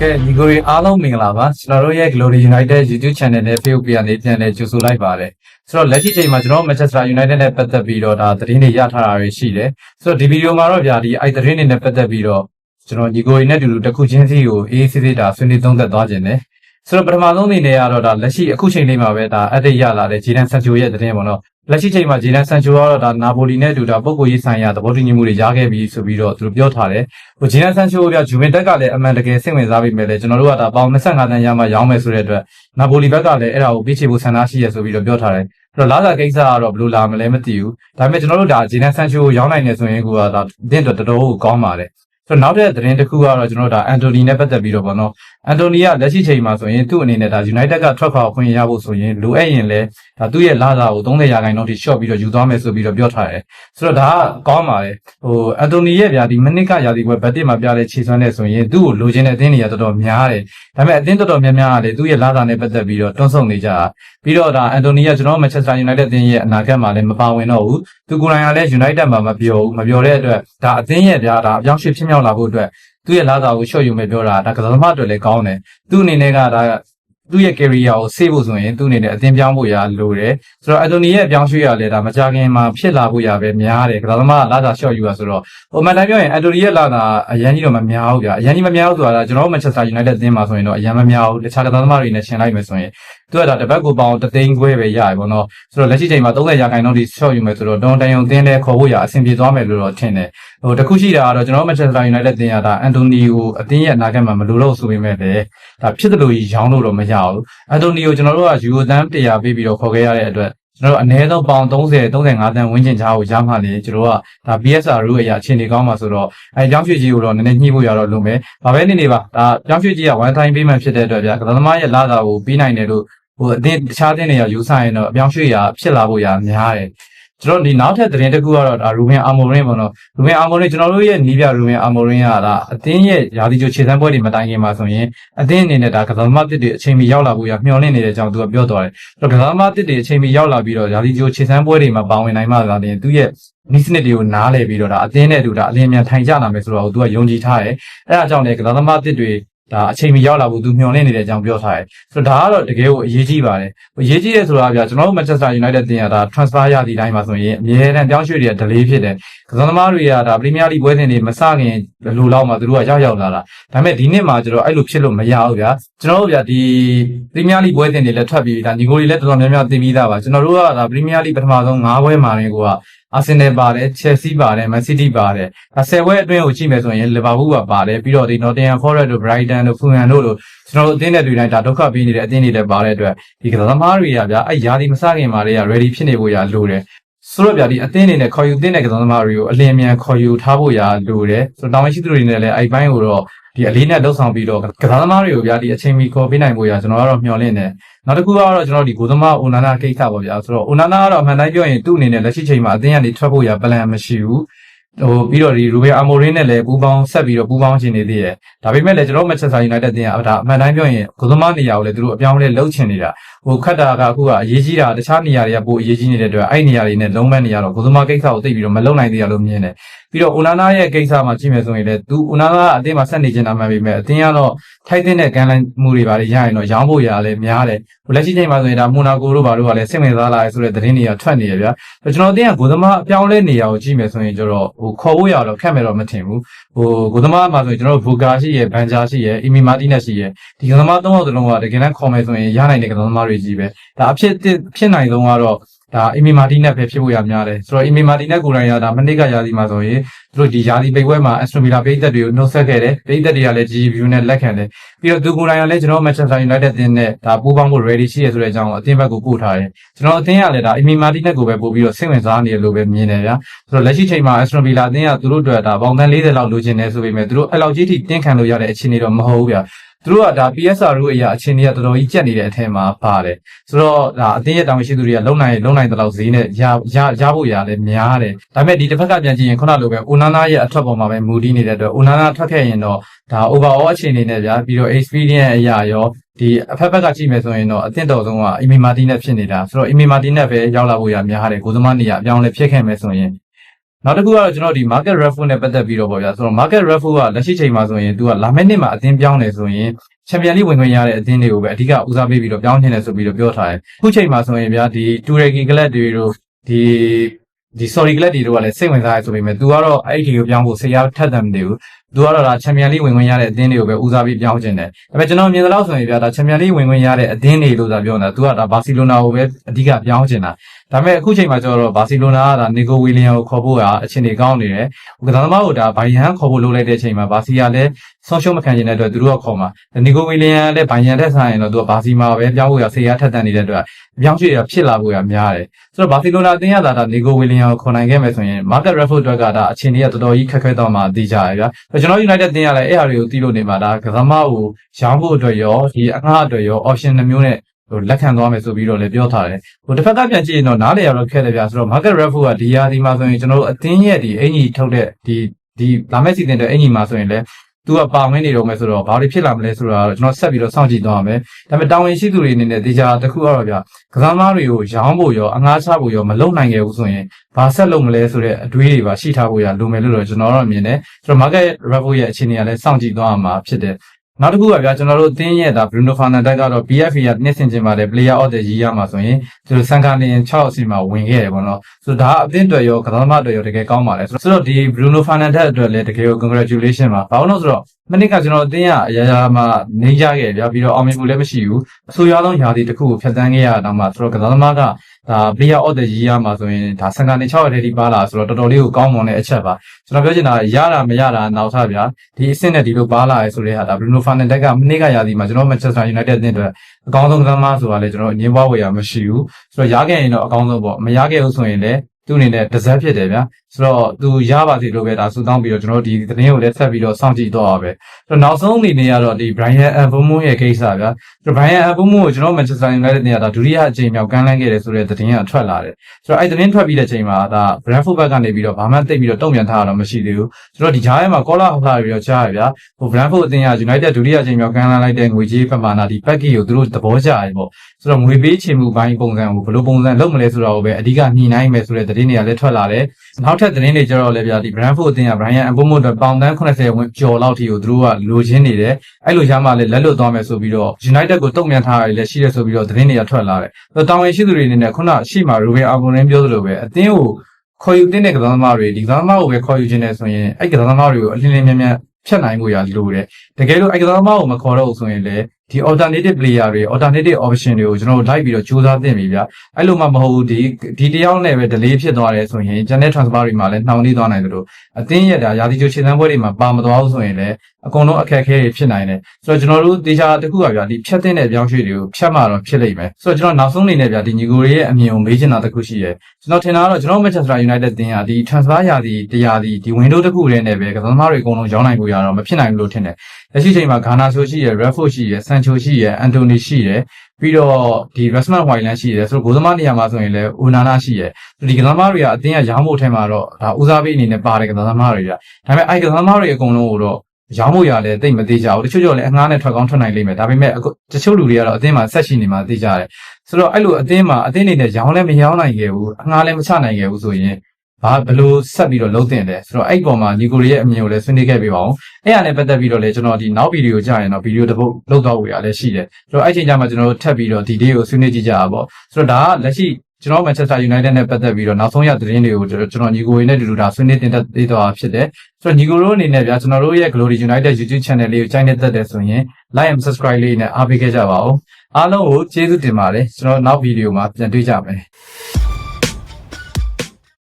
ကဲညီကိုရီအားလုံးမင်္ဂလာပါကျွန်တော်တို့ရဲ့ Glory United YouTube Channel နဲ့ Facebook ပြန်နေပြန်လဲကြိုဆိုလိုက်ပါတယ်ဆိုတော့လက်ရှိချိန်မှာကျွန်တော် Manchester United နဲ့ပတ်သက်ပြီးတော့ဒါသတင်းတွေရထားတာတွေရှိတယ်ဆိုတော့ဒီဗီဒီယိုမှာတော့ဗျာဒီအဲ့သတင်းတွေနဲ့ပတ်သက်ပြီးတော့ကျွန်တော်ညီကိုရီနဲ့တူတူတစ်ခုချင်းစီကိုအေးစစ်စစ်ဒါဆွေးနွေးသုံးသပ်သွားခြင်းတယ်ဆိုတော့ပထမဆုံးအနေနဲ့ကတော့ဒါလက်ရှိအခုချိန်လေးမှာပဲဒါအသက်ရလာတဲ့ဂျီဒန်ဆန်ချိုရဲ့သတင်းပေါ့နော် လက်ရှိချိန်မှာဂျီဒန်ဆန်ချိုကတော့ဒါနာပိုလီနဲ့အတူဒါပုံကိုရေးဆိုင်ရာသဘောတူညီမှုတွေရခဲ့ပြီဆိုပြီးတော့သူတို့ပြောထားတယ်ဟိုဂျီနန်ဆန်ချိုကဂျူဗင်တက်ကလည်းအမှန်တကယ်စိတ်ဝင်စားပြီးမယ်လေကျွန်တော်တို့ကဒါပေါင်25တန်းရမှရောင်းမယ်ဆိုတဲ့အတွက်နာပိုလီဘက်ကလည်းအဲ့ဒါကိုပေးချေဖို့ဆန္ဒရှိရဆိုပြီးတော့ပြောထားတယ်အဲ့တော့လာစာကိစ္စကတော့ဘယ်လိုလာမလဲမသိဘူးဒါပေမဲ့ကျွန်တော်တို့ဒါဂျီနန်ဆန်ချိုကိုရောင်းနိုင်နေဆိုရင်ကိုကဒါအတင်းတော်တော်တော်ကောင်းပါတယ် ဆိုတော့နောက်တဲ့သတင်းတစ်ခုကတော့ကျွန်တော်တို့ဒါအန်တိုနီနဲ့ပတ်သက်ပြီးတော့ပေါ့နော်အန်တိုနီကလက်ရှိချိန်မှာဆိုရင်သူ့အနေနဲ့ဒါ United ကထွက်ခွာခွင့်ရဖို့ဆိုရင်လိုအပ်ရင်လည်းဒါသူ့ရဲ့လာစာကို30ရာခိုင်နှုန်းထိ short ပြီးတော့ယူသွားမယ်ဆိုပြီးတော့ပြောထားတယ်ဆိုတော့ဒါကကောင်းပါတယ်ဟိုအန်တိုနီရဲ့ဗျာဒီမနစ်ကရာသီပွဲဘတ်တစ်မှာပြတဲ့ခြေစွမ်းနဲ့ဆိုရင်သူ့ကိုလိုချင်တဲ့အသင်းတွေကတော်တော်များတယ်ဒါပေမဲ့အသင်းတော်တော်များများကလေသူ့ရဲ့လာစာနဲ့ပတ်သက်ပြီးတော့တွန်းဆုံနေကြတာပြီးတော့ဒါအန်တိုနီကကျွန်တော် Manchester United အသင်းရဲ့အနာဂတ်မှာလည်းမပါဝင်တော့ဘူးသူကိုယ်တိုင်ကလည်း United မှာမပြောဘူးမပြောတဲ့အတွက်ဒါအသင်းရဲ့ဗျာဒါအပြောင်းအရွှေ့ဖြစ်မြောက်လာဖို့အတွက်သူ့ရဲ့လာစာကိုရှော့ယူမယ်ပြောတာဒါကစားသမားအတွက်လည်းကောင်းတယ်သူ့အနေနဲ့ကဒါသူ့ရဲ့ career ကိုဆေးဖို့ဆိုရင်သူ့အနေနဲ့အသင်းပြောင်းဖို့ရလိုတယ်ဆိုတော့အန်တိုနီရဲ့အပြောင်းရွှေ့ရလဲဒါမကြခင်မှာဖြစ်လာဖို့ရပဲများတယ်ကစားသမားကလာစာရှော့ယူရဆိုတော့ဟိုမှန်တိုင်းပြောရင်အန်တိုနီရဲ့လာစာအရန်ကြီးတော့မများဘူးဗျာအရန်ကြီးမများဘူးဆိုတာကျွန်တော်တို့ Manchester United အသင်းမှာဆိုရင်တော့အရန်မများဘူးတခြားကစားသမားတွေနဲ့ရှင်လိုက်မယ်ဆိုရင် သူကဒါတစ်ပတ်ကိုပေါအောင်တသိန်းခွဲပဲရရပေါ့နော်ဆိုတော့လက်ရှိချိန်မှာ30ရာခိုင်နှုန်းထိရှော့ယူမယ်ဆိုတော့တွန်တန်ယုံအသင်းလဲခေါ်ဖို့ရအဆင်ပြေသွားမယ်လို့တော့ထင်တယ်ဟိုတခုရှိတာကတော့ကျွန်တော် Manchester United အသင်းကဒါအန်တိုနီကိုအသင်းရဲ့အနာဂတ်မှာမလိုတော့ဆိုပေမဲ့လည်းဒါဖြစ်တယ်လို့ကြီးရောင်းလို့တော့မရဘူးအန်တိုနီကိုကျွန်တော်တို့ကယူရိုသန်း100ပေးပြီးတော့ခေါ်ခဲ့ရတဲ့အတွက်ကျွန်တော်တို့အနည်းဆုံးပေါင်30 35တန်းဝန်းကျင်ချားကိုရမှလည်းကျွန်တော်တို့ကဒါ BSR ရုပ်အရာအခြေအနေကောင်းမှာဆိုတော့အဲကြောင်းရွှေကြီးကိုတော့နည်းနည်းညှိဖို့ရတော့လုံးမယ်။ဘာပဲနေနေပါဒါကြောင်းရွှေကြီးက one time payment ဖြစ်တဲ့အတွက်ဗျာကစားသမားရဲ့လာတာကိုပြီးနိုင်တယ်လို့ ဟိုအတင်းတခြားတင်းတွေကယူဆရင်တော့အပြောင်းရွှေ့ရဖြစ်လာဖို့ရများတယ်။ကျွန်တော်ဒီနောက်ထပ်သတင်းတစ်ခုကတော့ဒါရူဘင်အာမိုရင်ပေါ့နော်ရူဘင်အာမိုရင်ကျွန်တော်တို့ရဲ့နီးပြရူဘင်အာမိုရင်ကဒါအသင်းရဲ့ယာတီချိုခြေစမ်းပွဲတွေမတိုင်ခင်မှာဆိုရင်အသင်းအနေနဲ့ဒါကစားသမားတစ်တွေအချိန်မီရောက်လာဖို့ရမျှော်လင့်နေတဲ့အကြောင်းသူကပြောသွားတယ်။အဲ့တော့ကစားသမားတစ်တွေအချိန်မီရောက်လာပြီးတော့ယာတီချိုခြေစမ်းပွဲတွေမှာပါဝင်နိုင်မှသာလျှင်သူရဲ့နီးစနစ်တွေကိုနားလည်ပြီးတော့ဒါအသင်းနဲ့အတူဒါအလင်းမြန်ထိုင်ကြလာမယ်ဆိုတော့သူကယုံကြည်ထားတယ်။အဲဒါကြောင့်လေကစားသမားတစ်တွေ ဒါအချိန်မီရောက်လာဖို့သူမျှော်လင့်နေတဲ့အကြောင်းပြောထားတယ်။ဆိုတော့ဒါကတော့တကယ်ကိုအရေးကြီးပါတယ်။အရေးကြီးတယ်ဆိုတာကကျွန်တော်တို့ Manchester United တင်ရတာ transfer ရသည့်တိုင်းမှာဆိုရင်အမြဲတမ်းပြောင်းရွှေ့တွေက delay ဖြစ်တယ်။ကစားသမားတွေကဒါ Premier League ပွဲစဉ်တွေမစခင်လိုလောက်မှသူတို့ကရောက်ရောက်လာတာ။ဒါပေမဲ့ဒီနှစ်မှာကျွန်တော်အဲ့လိုဖြစ်လို့မရဘူးဗျာ။ကျွန်တော်တို့ဗျာဒီ Premier League ပွဲစဉ်တွေလည်းထွက်ပြီးဒါညီကိုတွေလည်းတော်တော်များများသိပြီးသားပါ။ကျွန်တော်တို့ကဒါ Premier League ပထမဆုံး၅ပွဲမှာနေကိုက အာဆင်နယ်ပါတယ်ချယ်ဆီပါတယ်မန်စီးတီးပါတယ်ဒါဆယ်ဝဲအတွင်းကိုကြည့်မယ်ဆိုရင်လီဗာပူးကပါတယ်ပြီးတော့ဒီနော်တင်ဟမ်ဖော်ရက်တို့ဘရိုက်တန်တို့ဖူဟန်တို့လိုကျွန်တော်တို့အသင်းတွေတိုင်းဒါဒုက္ခပေးနေတဲ့အသင်းတွေလည်းပါတဲ့အတွက်ဒီကစားသမားတွေကဗျာအဲ့ယာဒီမစခင်မှာတွေက ready ဖြစ်နေဖို့ရလိုတယ် ဆိုတော့ဗျာဒီအသင်းအနေနဲ့ခေါ်ယူသင်းတဲ့ကစားသမားတွေကိုအလင်းမြန်ခေါ်ယူထားဖို့ရလိုတယ်ဆိုတော့တောင်းရှိသူတွေနဲ့လည်းအဲ့ဘိုင်းကိုတော့ဒီအလေးနဲ့လှုပ်ဆောင်ပြီးတော့ကစားသမားတွေကိုဗျာဒီအချိန်မီခေါ်ပေးနိုင်ဖို့ရကျွန်တော်ကတော့မျှော်လင့်တယ်နောက်တစ်ခုကတော့ကျွန်တော်ဒီဂိုသမားအိုနာနာကိစ္စပေါ့ဗျာဆိုတော့အိုနာနာကတော့အမှန်တိုင်းပြောရင်သူ့အနေနဲ့လက်ရှိချိန်မှာအသင်းကနေထွက်ဖို့ရပလန်မရှိဘူး ဟိုပြီးတော့ဒီရူဘယ်အာမိုရင်းနဲ့လည်းပူးပေါင်းဆက်ပြီးတော့ပူးပေါင်းချင်နေသေးတယ်ဒါပေမဲ့လည်းကျွန်တော် Manchester United တင်ကဒါအမှန်တိုင်းပြောရင်ဂိုသမားနေရာကိုလည်းသူတို့အပြောင်းလဲလှုပ်ချင်နေတာဟိုခတ်တာကအခုကအရေးကြီးတာတခြားနေရာတွေကပိုအရေးကြီးနေတဲ့အတွက်အဲ့နေရာတွေနဲ့လုံးမနေရတော့ဂိုသမားကိစ္စကိုသိပြီးတော့မလုံနိုင်သေးရလို့မြင်တယ်ပြီးတော့အိုနာနာရဲ့ကိစ္စမှာကြည့်မယ်ဆိုရင်လည်းသူအိုနာနာကအသင်းမှာဆက်နေချင်တာမှန်ပေမဲ့အသင်းကတော့ထိုက်တဲ့ကန်လိုင်းမှုတွေပါလေရရင်တော့ရောင်းဖို့ရလည်းများတယ်ဟိုလက်ရှိချိန်မှာဆိုရင်ဒါမိုနာကိုတို့ဘာတို့ကလည်းစိတ်ဝင်စားလာရဆိုတဲ့သတင်းတွေကထွက်နေရဗျာကျွန်တော်အသင်းကဂိုသမားအပြောင်းလဲနေရာကိုကြည့်မယ်ဆိုရင်ကျတော့ဟိုခေါ်ဖို့ရတော့ခက်မယ်တော့မထင်ဘူးဟိုဂိုသမားမှာဆိုရင်ကျွန်တော်ဘူကာရှိရယ်ဘန်ဂျာရှိရယ်အီမီမာတီနက်ရှိရယ်ဒီကစားသမားသုံးယောက်စလုံးကတကယ်တမ်းခေါ်မယ်ဆိုရင်ရနိုင်တဲ့ကစားသမားတွေကြီးပဲဒါအဖြစ်ဖြစ်နိုင်ဆုံးကတော့ ဒါအီမီမာတီနက်ပဲဖြစ်ဖို့ရများတယ်ဆိုတော့အီမီမာတီနက်ကိုယ်တိုင်ရတာမနစ်ကရာသီမှာဆိုရင်သူတို့ဒီယာသီပိတ်ပွဲမှာအက်စထရိုမီလာပိတ်သက်တွေကိုနှုတ်ဆက်ခဲ့တယ်ပိတ်သက်တွေကလည်း GView နဲ့လက်ခံတယ်ပြီးတော့သူကိုယ်တိုင်ကလည်းကျွန်တော် Manchester United အသင်းနဲ့ဒါပူးပေါင်းဖို့ ready ရှိရဆိုတဲ့အကြောင်းကိုအသင်းဘက်ကိုပို့ထားတယ်ကျွန်တော်အသင်းကလည်းဒါအီမီမာတီနက်ကိုပဲပို့ပြီးတော့စိတ်ဝင်စားနေရလို့ပဲမြင်တယ်ဗျာဆိုတော့လက်ရှိချိန်မှာ Aston Villa အသင်းကသူတို့အတွက်ဒါပေါင်တန်း40လောက်လိုချင်တယ်ဆိုပေမဲ့သူတို့အဲ့လောက်ကြီးထိတင်းခံလို့ရတဲ့အခြေအနေတော့မဟုတ်ဘူးဗျာ သူတို့ကဒါ PSR တို့အရာအခြေအနေကတော်တော်ကြီးကြက်နေတဲ့အထက်မှာပါတယ်ဆိုတော့ဒါအတင်းရဲ့တောင်းရှိသူတွေကလုံနိုင်လုံနိုင်တဲ့လောက်ဈေးနဲ့ရရရဖို့ရလဲများတယ်ဒါပေမဲ့ဒီတစ်ဖက်ကပြန်ကြည့်ရင်ခုနလိုပဲ Onana ရဲ့အထွက်ပေါ်မှာပဲမူတည်နေတဲ့အတွက် Onana ထွက်ခဲ့ရင်တော့ဒါ overall အခြေအနေနဲ့ဗျာပြီးတော့ experience အရာရောဒီအဖက်ဖက်ကကြည့်မယ်ဆိုရင်တော့အသင့်တော်ဆုံးကအီမီမာတီနဲ့ဖြစ်နေတာဆိုတော့အီမီမာတီနဲ့ပဲရောက်လာဖို့ရများတယ်ကိုသမားနေရအပြောင်းလဲဖြစ်ခဲ့မယ်ဆိုရင် နောက်တစ်ခုကတော့ကျွန်တော်ဒီ market reference နဲ့ပတ်သက်ပြီးတော့ပေါ့ဗျာဆိုတော့ market reference ကလက်ရှိချိန်မှာဆိုရင်သူကလာမယ့်နှစ်မှာအသင်းပြောင်းနေဆိုရင်ချန်ပီယံလိဝင်ခွင့်ရတဲ့အသင်းတွေကိုပဲအဓိကဦးစားပေးပြီးတော့ပြောင်းချင်တယ်ဆိုပြီးတော့ပြောထားတယ်အခုချိန်မှာဆိုရင်ဗျာဒီတူရကီကလပ်တွေတို့ဒီဒီ sorry ကလပ်တွေတို့ကလည်းစိတ်ဝင်စားရဆိုပေမဲ့ तू ကတော့အဲ့ဒီကိုပြောင်းဖို့ဆရာထက်တယ်မသိဘူးသူကတော့ဒါချန်ပီယံလိဝင်ခွင့်ရတဲ့အသင်းတွေကိုပဲဦးစားပေးပြောင်းချင်တယ်။ဒါပေမဲ့ကျွန်တော်မြင်သလောက်ဆိုရင်ဗျာဒါချန်ပီယံလိဝင်ခွင့်ရတဲ့အသင်းတွေလို့သာပြောနေတာ။ तू ကဒါဘာစီလိုနာကိုပဲအဓိကပြောင်းချင်တာ။ဒါပေမဲ့အခုချိန်မှာကျတော့ဘာစီလိုနာကဒါနီကိုဝီလီယံကိုခေါ်ဖို့ကအချိန်ကြီးကောင်းနေတယ်။ကစားသမားကိုဒါဘိုင်ယန်ခေါ်ဖို့လုပ်လိုက်တဲ့အချိန်မှာဘာစီကလည်းဆုံးရှုံးမခံချင်တဲ့အတွက်သူတို့ကခေါ်မှာ။နီကိုဝီလီယံလည်းဘိုင်ယန်ထက်ဆိုင်ရင်တော့သူကဘာစီမှာပဲပြောင်းဖို့ရဆေးရထက်တန်နေတဲ့အတွက်ပြောင်းရွှေ့ရဖြစ်လာဖို့ရများတယ်။ဆိုတော့ဘာစီလိုနာအသင်းရတာဒါနီကိုဝီလီယံကိုခေါ်နိုင်ခဲ့မယ်ဆိုရင် market reference အတွက်ကဒါအချိန်ကြီးကတော်တော်ကြီးခက်ခဲတော့မှသိကြရဗျာ။ကျွန်တော် United အသင်းရလည်းအဲ့ဟာတွေကိုတီးလို့နေမှာဒါကစားမကိုရောင်းဖို့အတွက်ရောဒီအငှားအတွက်ရော option နှမျိုးနဲ့ ဟိုလက်ခံသွားမယ်ဆိုပြီးတော့လည်းပြောထားတယ်ဟိုတစ်ဖက်ကပြန်ကြည့်ရင်တော့နားလေရတော့ခက်တယ်ဗျာဆိုတော့ market reference ကဒီယာဒီမှာဆိုရင်ကျွန်တော်တို့အသင်းရဲ့ဒီအင်ကြီးထုတ်တဲ့ဒီဒီလာမယ့်စီဇန်တွေအင်ကြီးမှာဆိုရင်လည်းသူကပါဝင်နေတော့မယ်ဆိုတော့ဘာတွေဖြစ်လာမလဲဆိုတာတော့ကျွန်တော်ဆက်ပြီးတော့စောင့်ကြည့်သွားမယ်။ဒါပေမဲ့တာဝန်ရှိသူတွေအနေနဲ့တေချာတစ်ခုကတော့ဗျကစားသမားတွေကိုရောင်းဖို့ရောအငှားချဖို့ရောမလုပ်နိုင်ခဲ့ဘူးဆိုရင်ဘာဆက်လုပ်မလဲဆိုတဲ့အတွေးတွေပါရှိထားဖို့ရလိုမယ်လို့တော့ကျွန်တော်တော့မြင်တယ်။ကျွန်တော် market reference ရဲ့အခြေအနေကလည်းစောင့်ကြည့်သွားမှာဖြစ်တယ်။ နောက်တစ်ခုကဗျာကျွန်တော်တို့အသင်းရဲ့ဒါ Bruno Fernandes ကတော့ PFA ကနှစ်ဆင်ချင်ပါတယ် player of the year ရမှာဆိုရင်သူတို့စံကာနေ6အစီမှာဝင်ခဲ့တယ်ပေါ့နော်ဆိုတော့ဒါအသင်းတွေရောကစားသမားတွေရောတကယ်ကောင်းပါတယ်ဆိုတော့ဒီ Bruno Fernandes အတွက်လည်းတကယ်ကို congratulation ပါဘာလို့လဲဆိုတော့မနစ်ကကျွန်တော်အသင်းကအရာရာမှာနေကြခဲ့ဗျာပြီးတော့အောင်မြင်မှုလည်းမရှိဘူးအဆိုးရွားဆုံးယာတီတစ်ခုကိုဖျက်ဆီးခဲ့ရတာမှဆိုတော့ကစားသမားက ဒါ player of the year မှာဆိုရင်ဒါစံကာနေ6ရက်တည်းပါလာဆိုတော့တော်တော်လေးကိုကောင်းမွန်တဲ့အချက်ပါကျွန်တော်ပြောချင်တာရတာမရတာနောက်ထပ်ဗျာဒီအဆင့်နဲ့ဒီလိုပါလာရဲဆိုတဲ့ဟာဒါ Bruno Fernandes ကမနစ်ကယာတီမှာကျွန်တော် Manchester United အသင်းအတွက်အကောင်းဆုံးကစားသမားဆိုတာလည်းကျွန်တော်အငင်းပွားဝေရမရှိဘူးဆိုတော့ရခဲ့ရင်တော့အကောင်းဆုံးပေါ့မရခဲ့ဘူးဆိုရင်လည်းသူ့အနေနဲ့ deserve ဖြစ်တယ်ဗျာ ဆိုတော့သူရပါစေလို့ပဲဒါစူတောင်းပြီးတော့ကျွန်တော်တို့ဒီသတင်းကိုလည်းဆက်ပြီးတော့စောင့်ကြည့်တော့ပါပဲဆိုတော့နောက်ဆုံးအနေနဲ့ကတော့ဒီ Brian Mbeumo ရဲ့ကိစ္စဗျာဆိုတော့ Brian Mbeumo ကိုကျွန်တော် Manchester United နဲ့ဒါဒုတိယအကြိမ်မြောက်ကမ်းလှမ်းခဲ့တယ်ဆိုတဲ့သတင်းကထွက်လာတယ်ဆိုတော့အဲ့သတင်းထွက်ပြီးတဲ့အချိန်မှာဒါ Brentford ဘက်ကနေပြီးတော့ဘာမှသိပြီးတော့တုံ့ပြန်ထားတာတော့မရှိသေးဘူးဆိုတော့ဒီကြားထဲမှာ call out ထားပြီးတော့ကြားရဗျာဟို Brentford အသင်းက United ဒုတိယအကြိမ်မြောက်ကမ်းလှမ်းလိုက်တဲ့ငွေကြေးပမာဏဒီ package ကိုသူတို့သဘောကျတယ်ပေါ့ဆိုတော့ငွေပေးချေမှုပိုင်းပုံစံကိုဘယ်လိုပုံစံလုပ်မလဲဆိုတာကိုပဲအဓိကညှိနှိုင်းမယ်ဆိုတဲ့သတင်းတွေကလည်းထွက်လာတယ်နောက်ထပ်သတင်းတွေကျတော့လည်းဗျာဒီ Brentford အသင်းက Brian Mbeumo အတွက်ပေါင်တန်း80ဝန်းကျော်လောက်ထိကိုသူတို့ကလိုချင်နေတယ်အဲ့လိုရမှလည်းလက်လွတ်သွားမယ်ဆိုပြီးတော့ United ကိုတုံ့ပြန်ထားရတယ်လည်းရှိတယ်ဆိုပြီးတော့သတင်းတွေကထွက်လာတယ်ဆိုတော့တောင်ဝင်ရှိသူတွေအနေနဲ့ခုနရှိမှ Ruben Amorim ပြောသလိုပဲအသင်းကိုခေါ်ယူတဲ့ကစားသမားတွေဒီကစားသမားကိုပဲခေါ်ယူခြင်းနဲ့ဆိုရင်အဲ့ကစားသမားတွေကိုအလင်းလင်းမြန်မြန်ဖြတ်နိုင်ဖို့ရလိုတယ်တကယ်လို့အဲ့ကစားသမားကိုမခေါ်တော့ဘူးဆိုရင်လည်း ဒီ alternative player တွေ alternative option တွေကိုကျွန်တော်တို့လိုက်ပြီးတော့စူးစမ်းသင့်ပြီဗျအဲ့လိုမှမဟုတ်ဘူးဒီဒီတယောက်နဲ့ပဲ delay ဖြစ်သွားတယ်ဆိုရင် channel transfer တွေမှာလည်းနှောင့်နှေးသွားနိုင်တယ်လို့အသင်းရတာရာသီကျခြေစမ်းပွဲတွေမှာပါမသွားဘူးဆိုရင်လည်းအကုန်လုံးအခက်အခဲတွေဖြစ်နိုင်တယ်ဆိုတော့ကျွန်တော်တို့တေချာတစ်ခုကဗျာဒီဖြတ်တဲ့နဲ့ပြောင်းရွှေ့တွေကိုဖြတ်မှတော့ဖြစ်လိမ့်မယ်ဆိုတော့ကျွန်တော်နောက်ဆုံးအနေနဲ့ဗျာဒီညီကိုတွေရဲ့အမြင်ကိုမေးချင်တာတစ်ခုရှိတယ်ကျွန်တော်ထင်တာကတော့ကျွန်တော် Manchester United တင်ရဒီ transfer ရာသီတရားဒီဒီ window တစ်ခုတည်းနဲ့ပဲကစားသမားတွေအကုန်လုံးရောင်းနိုင်ဖို့ရတော့မဖြစ်နိုင်ဘူးလို့ထင်တယ်လက်ရှိချိန်မှာဂါနာဆိုရှိရယ် Redford ရှိရယ် Sancho ရှိရယ် Anthony ရှိရယ်ပြီးတော့ဒီ Rasmus Hojlund ရှိရယ်ဆိုတော့ဂိုးသမားနေရာမှာဆိုရင်လည်း Onana ရှိရယ်ဒီကစားသမားတွေကအတင်းကရောင်းဖို့ထဲမှာတော့ဒါဦးစားပေးအနေနဲ့ပါတယ်ကစားသမားတွေပြဒါပေမဲ့အဲ့ကစားသမားတွေအကုန်လုံးကိုတော့ရောင်းဖို့ရတယ်တိတ်မသေးကြဘူးတချို့ကျော်လည်းအငှားနဲ့ထွက်ကောင်းထွက်နိုင်လိမ့်မယ်ဒါပေမဲ့တချို့လူတွေကတော့အသင်းမှာဆက်ရှိနေမှာသိကြတယ်ဆိုတော့အဲ့လိုအသင်းမှာအသင်းနေနဲ့ရောင်းလည်းမရောင်းနိုင်ခဲ့ဘူးအငှားလည်းမချနိုင်ခဲ့ဘူးဆိုရင် ဘာဘယ်လိုဆက်ပြီးတော့လုံးတင်လဲဆိုတော့အဲ့ပေါ်မှာညီကိုရဲ့အမြင်ကိုလည်းဆွေးနွေးခဲ့ပေးပါအောင်အဲ့ရနဲ့ပတ်သက်ပြီးတော့လည်းကျွန်တော်ဒီနောက်ဗီဒီယိုကြာရင်တော့ဗီဒီယိုတစ်ပုတ်လောက်တော့ဝေရလည်းရှိတယ်ဆိုတော့အဲ့ချိန်ကျမှကျွန်တော်တို့ထပ်ပြီးတော့ဒီ day ကိုဆွေးနွေးကြည့်ကြတာပေါ့ဆိုတော့ဒါကလက်ရှိကျွန်တော် Manchester United နဲ့ပတ်သက်ပြီးတော့နောက်ဆုံးရသတင်းတွေကိုကျွန်တော်ညီကိုရင်းနဲ့တူတူဒါဆွေးနွေးတင်သက်ပေးတော့ဖြစ်တယ်ဆိုတော့ညီကိုတို့အနေနဲ့ဗျာကျွန်တော်တို့ရဲ့ Glory United YouTube channel လေးကိုကြိုက်နေတတ်တယ်ဆိုရင် like and subscribe လေးနဲ့အားပေးခဲ့ကြပါဦးအားလုံးကိုကျေးဇူးတင်ပါတယ်ကျွန်တော်နောက်ဗီဒီယိုမှာပြန်တွေ့ကြမယ်